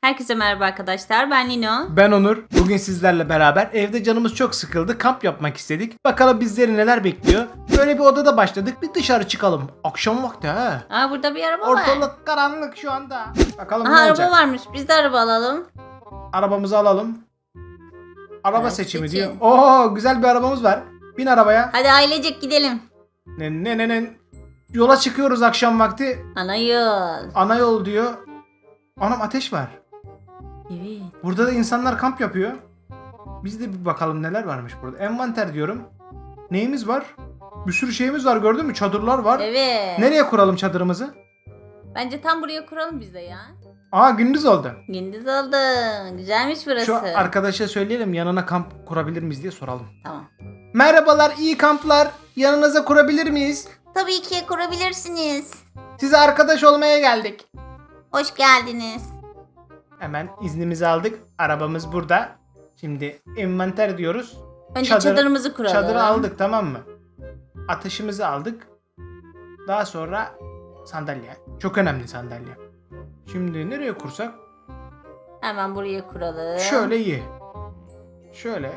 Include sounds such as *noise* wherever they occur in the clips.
Herkese merhaba arkadaşlar. Ben Lino. Ben Onur. Bugün sizlerle beraber evde canımız çok sıkıldı. Kamp yapmak istedik. Bakalım bizleri neler bekliyor. Böyle bir odada başladık. Bir dışarı çıkalım. Akşam vakti ha. Aa burada bir araba var. Ortalık karanlık şu anda. Bakalım Aha ne araba olacak. varmış. Biz de araba alalım. Arabamızı alalım. Araba Evet, seçimi seçin. diyor. Oo güzel bir arabamız var. Bin arabaya. Hadi ailecek gidelim. Ne ne ne ne. Yola çıkıyoruz akşam vakti. Ana yol. Ana yol diyor. Anam ateş var. Evet. Burada da insanlar kamp yapıyor. Biz de bir bakalım neler varmış burada. Envanter diyorum. Neyimiz var? Bir sürü şeyimiz var gördün mü? Çadırlar var. Evet. Nereye kuralım çadırımızı? Bence tam buraya kuralım biz de ya. Aa gündüz oldu. Gündüz oldu. Güzelmiş burası. Şu arkadaşa söyleyelim yanına kamp kurabilir miyiz diye soralım. Tamam. Merhabalar iyi kamplar. Yanınıza kurabilir miyiz? Tabii ki kurabilirsiniz. Size arkadaş olmaya geldik. Hoş geldiniz. Hemen iznimizi aldık. Arabamız burada. Şimdi envanter diyoruz. Önce Çadır- çadırımızı kuralım. Çadırı aldık tamam mı? Ateşimizi aldık. Daha sonra sandalye. Çok önemli sandalye. Şimdi nereye kursak? Hemen buraya kuralım. Şöyle iyi. Şöyle.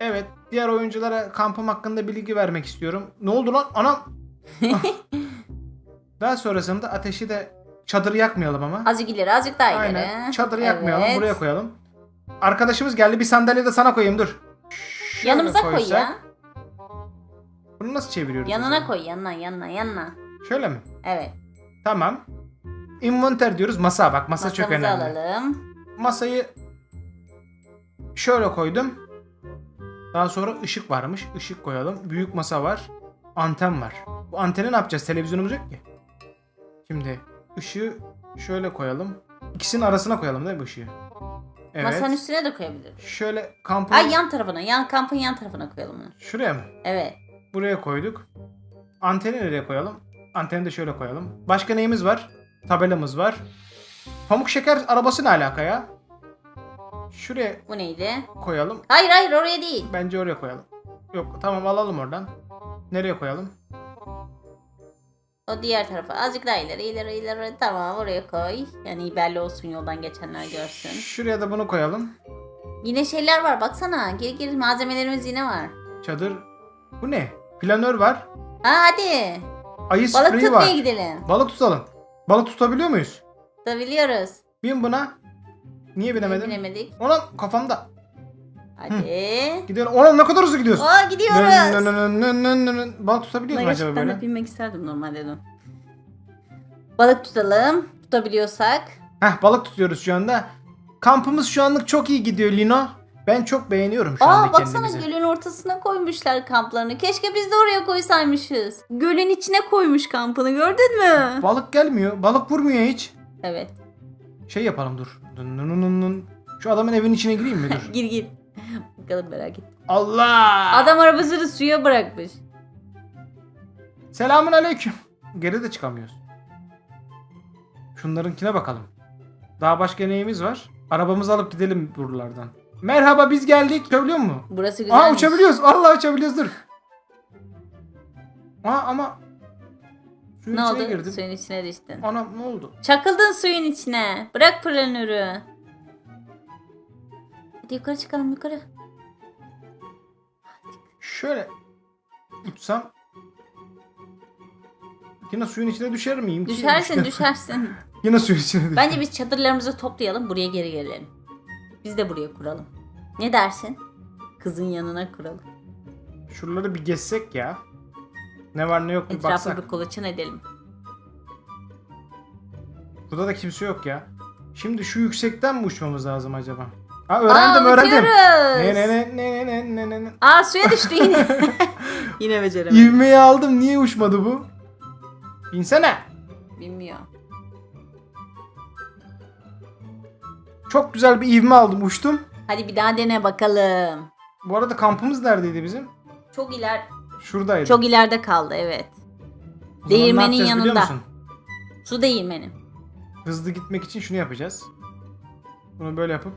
Evet, diğer oyunculara kampım hakkında bilgi vermek istiyorum. Ne oldu lan? Anam. *laughs* Daha sonrasında ateşi de çadırı yakmayalım ama. Azıcık ileri azıcık daha ileri. Aynen. Çadırı yakmayalım. Evet. Buraya koyalım. Arkadaşımız geldi. Bir sandalye de sana koyayım dur. Şöyle Yanımıza koy koysak. ya. Bunu nasıl çeviriyoruz? Yanına koy yanına yanına yanına. Şöyle mi? Evet. Tamam. Inventer diyoruz. Masa bak. Masa çok Masamızı önemli. alalım. Masayı şöyle koydum. Daha sonra ışık varmış. Işık koyalım. Büyük masa var. Anten var. Bu anteni ne yapacağız? Televizyonumuz yok ki. Şimdi ışığı şöyle koyalım. İkisinin arasına koyalım değil mi ışığı? Evet. Masanın üstüne de koyabiliriz. Şöyle kampın Ay yan tarafına, yan kampın yan tarafına koyalım onu. şuraya mı? Evet. Buraya koyduk. Anteni nereye koyalım? Anteni de şöyle koyalım. Başka neyimiz var? Tabelamız var. Pamuk şeker arabası ne alaka ya? Şuraya Bu neydi? koyalım. Hayır hayır oraya değil. Bence oraya koyalım. Yok tamam alalım oradan. Nereye koyalım? O diğer tarafa. Azıcık daha ileri ileri ileri. Tamam oraya koy. Yani belli olsun yoldan geçenler görsün. Şuraya da bunu koyalım. Yine şeyler var baksana. Geri geri malzemelerimiz yine var. Çadır. Bu ne? Planör var. Ha hadi. Ayı Balık spreyi tutmaya var. gidelim. Balık tutalım. Balık tutabiliyor muyuz? Tutabiliyoruz. Bin buna. Niye binemedim? Binemedik. Ona kafamda. Hadi. Gidiyorum. Ona ne kadar hızlı gidiyorsun? Oo gidiyoruz. Nın nın nın nın nın nın. Balık tutabiliyor Ben mu acaba gerçekten böyle? de binmek isterdim normalde de. Balık tutalım. Tutabiliyorsak. Heh balık tutuyoruz şu anda. Kampımız şu anlık çok iyi gidiyor Lino. Ben çok beğeniyorum şu Aa anda baksana kendimizi. gölün ortasına koymuşlar kamplarını. Keşke biz de oraya koysaymışız. Gölün içine koymuş kampını gördün mü? Balık gelmiyor. Balık vurmuyor hiç. Evet. Şey yapalım dur. Dın. Şu adamın evinin içine gireyim mi dur. *laughs* Gir gir. *laughs* Bakalım merak et. Allah! Adam arabasını suya bırakmış. Selamun aleyküm. Geri de çıkamıyoruz. Şunlarınkine bakalım. Daha başka neyimiz var? Arabamızı alıp gidelim buralardan. Merhaba biz geldik. Uçabiliyor mu? Burası güzelmiş. Aa uçabiliyoruz. Allah uçabiliyoruz dur. Aa ama suyun Ne içine oldu? girdim. Suyun içine düştün. Anam ne oldu? Çakıldın suyun içine. Bırak planörü. Hadi yukarı çıkalım yukarı. Şöyle uçsam yine suyun içine düşer miyim? ki? Düşersin düşersin. *laughs* Yine suyun içine düşerim. Bence biz çadırlarımızı toplayalım buraya geri gelelim. Biz de buraya kuralım. Ne dersin? Kızın yanına kuralım. Şuraları bir gezsek ya. Ne var ne yok bir Etrafı baksak. bir kolaçan edelim. Burada da kimse yok ya. Şimdi şu yüksekten mi uçmamız lazım acaba? Ha öğrendim Aa, öğrendim. Ne ne ne ne ne ne ne ne. Aa suya düştü yine. *laughs* yine beceremedim. İvmeyi aldım niye uçmadı bu? Binsene. Bilmiyor. Çok güzel bir ivme aldım uçtum. Hadi bir daha dene bakalım. Bu arada kampımız neredeydi bizim? Çok iler Şuradaydı. çok ileride kaldı evet. O zaman ne değirmenin yapacağız biliyor yanında. musun? Su değirmeni. Hızlı gitmek için şunu yapacağız. Bunu böyle yapıp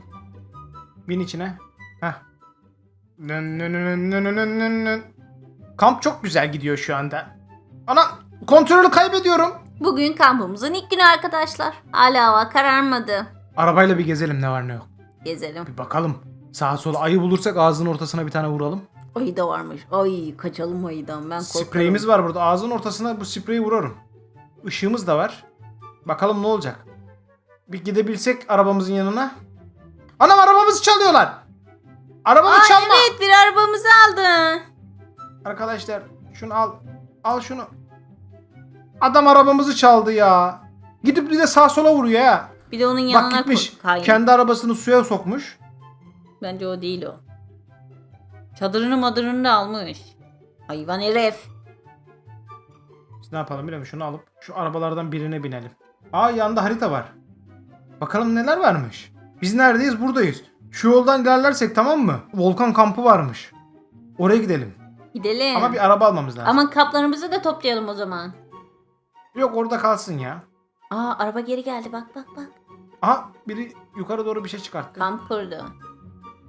bin içine. Heh. Nın nın nın nın nın nın nın. Kamp çok güzel gidiyor şu anda. Ana kontrolü kaybediyorum. Bugün kampımızın ilk günü arkadaşlar. Hala hava kararmadı. Arabayla bir gezelim ne var ne yok. Gezelim. Bir bakalım. Sağa sola ayı bulursak ağzının ortasına bir tane vuralım. Ayı da varmış. Ay kaçalım ayıdan ben korkarım. Spreyimiz var burada. Ağzının ortasına bu spreyi vurarım. Işığımız da var. Bakalım ne olacak. Bir gidebilsek arabamızın yanına. Anam arabamızı çalıyorlar. Arabamı Aa, çalma. evet bir arabamızı aldı. Arkadaşlar şunu al. Al şunu. Adam arabamızı çaldı ya. Gidip bir de sağa sola vuruyor ya. Bir de onun yanına Bak gitmiş. kayın. Kendi arabasını suya sokmuş. Bence o değil o. Çadırını madırını da almış. Hayvan herif. Biz ne yapalım biliyor musun? Şunu alıp şu arabalardan birine binelim. Aa yanında harita var. Bakalım neler varmış. Biz neredeyiz? Buradayız. Şu yoldan ilerlersek tamam mı? Volkan kampı varmış. Oraya gidelim. Gidelim. Ama bir araba almamız lazım. Ama kaplarımızı da toplayalım o zaman. Yok orada kalsın ya. Aa araba geri geldi bak bak bak. Aha biri yukarı doğru bir şey çıkarttı. Kamp kurdu.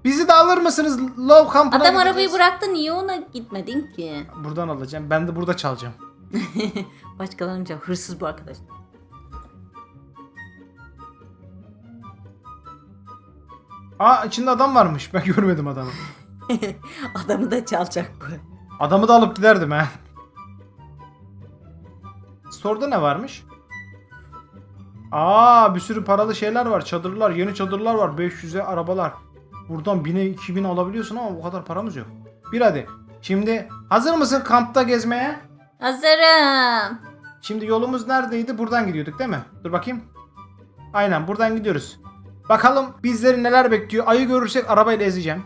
Bizi de alır mısınız? Love kampına Adam arabayı gideceğiz. bıraktı niye ona gitmedin ki? Buradan alacağım. Ben de burada çalacağım. *laughs* Başkalarınca hırsız bu arkadaş. Aa içinde adam varmış. Ben *laughs* görmedim adamı. *laughs* Adamı da çalacak bu. Adamı da alıp giderdim ha. Store'da ne varmış? Aa bir sürü paralı şeyler var. Çadırlar, yeni çadırlar var. 500'e arabalar. Buradan 1000'e 2000'e alabiliyorsun ama o kadar paramız yok. Bir hadi. Şimdi hazır mısın kampta gezmeye? Hazırım. Şimdi yolumuz neredeydi? Buradan gidiyorduk değil mi? Dur bakayım. Aynen buradan gidiyoruz. Bakalım bizleri neler bekliyor. Ayı görürsek arabayla ezeceğim.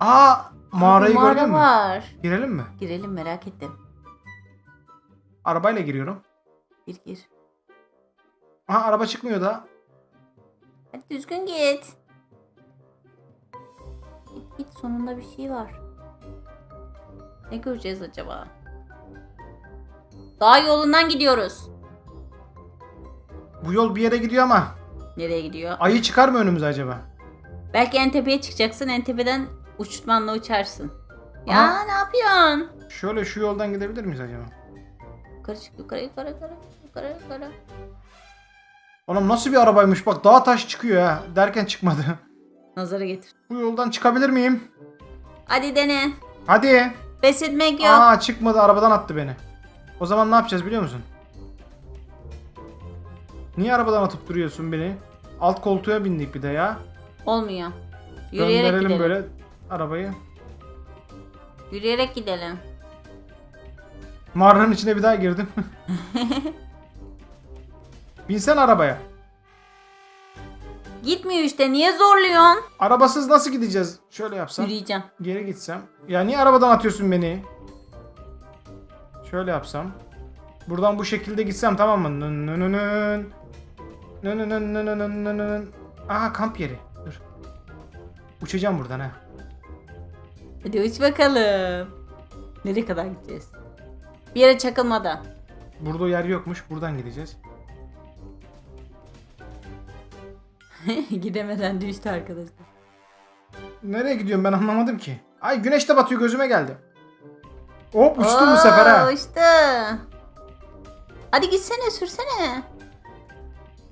Aa mağarayı Bir mağara gördün mü? var. Girelim mi? Girelim merak ettim. Arabayla giriyorum. Gir gir. Aha araba çıkmıyor da. Hadi düzgün git. Git git sonunda bir şey var. Ne göreceğiz acaba? Dağ yolundan gidiyoruz. Bu yol bir yere gidiyor ama Nereye gidiyor? ayı çıkar mı önümüze acaba? Belki en tepeye çıkacaksın. En tepeden uçmanla uçarsın. Ya Aha. ne yapıyorsun? Şöyle şu yoldan gidebilir miyiz acaba? Yukarı çık yukarı yukarı yukarı yukarı yukarı. Oğlum nasıl bir arabaymış bak dağ taş çıkıyor ha derken çıkmadı. Nazara getir. Bu yoldan çıkabilir miyim? Hadi dene. Hadi. Pes etmek yok. Aa çıkmadı arabadan attı beni. O zaman ne yapacağız biliyor musun? Niye arabadan atıp duruyorsun beni? Alt koltuğa bindik bir de ya. Olmuyor. Yürüyerek Döndürelim gidelim. böyle arabayı. Yürüyerek gidelim. Mağaranın içine bir daha girdim. *laughs* Binsen arabaya. Gitmiyor işte. Niye zorluyorsun? Arabasız nasıl gideceğiz? Şöyle yapsam. Yürüyeceğim. Geri gitsem. Ya niye arabadan atıyorsun beni? Şöyle yapsam. Buradan bu şekilde gitsem tamam mı? Nın nın nın nın. Nın nın nın nın nın nın. Aha kamp yeri. Dur. Uçacağım buradan ha. Hadi uç bakalım. Nereye kadar gideceğiz? Bir yere çakılmadan. Burada yer yokmuş. Buradan gideceğiz. *laughs* Gidemeden düştü arkadaşlar. Nereye gidiyorum ben anlamadım ki. Ay güneş de batıyor gözüme geldi. Hop uçtum bu sefer ha. Uçtu. Hadi gitsene sürsene.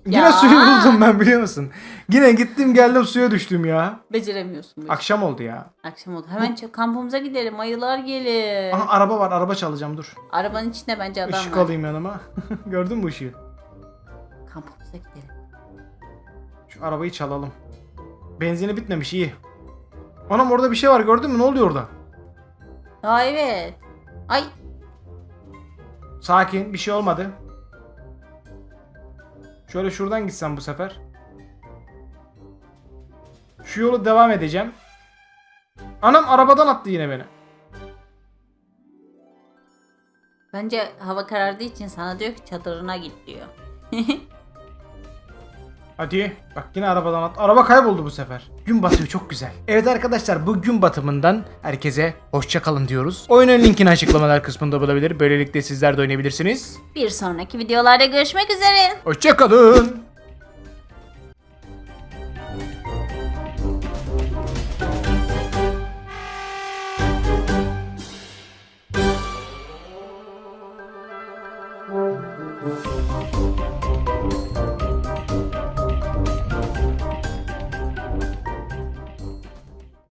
Yine Ya. suyu buldum ben biliyor musun? Yine gittim geldim suya düştüm ya. Beceremiyorsun. işi. Akşam oldu ya. Akşam oldu. Hemen çak- kampımıza gidelim. Ayılar gelir. Aha araba var araba çalacağım dur. Arabanın içinde bence adam Işık var. alayım yanıma. *laughs* Gördün mü ışığı? Kampımıza gidelim. Şu arabayı çalalım. Benzini bitmemiş iyi. Anam orada bir şey var gördün mü? Ne oluyor orada? Aa evet. Ay Sakin bir şey olmadı. Şöyle şuradan gitsem bu sefer. Şu yolu devam edeceğim. Anam arabadan attı yine beni. bence hava karardığı için sana diyor ki çadırına git diyor. *laughs* Hadi. Bak yine arabadan at. Araba kayboldu bu sefer. Gün batımı çok güzel. Evet arkadaşlar bu gün batımından herkese hoşça kalın diyoruz. Oyunun linkini açıklamalar kısmında bulabilir. Böylelikle sizler de oynayabilirsiniz. Bir sonraki videolarda görüşmek üzere. Hoşça kalın.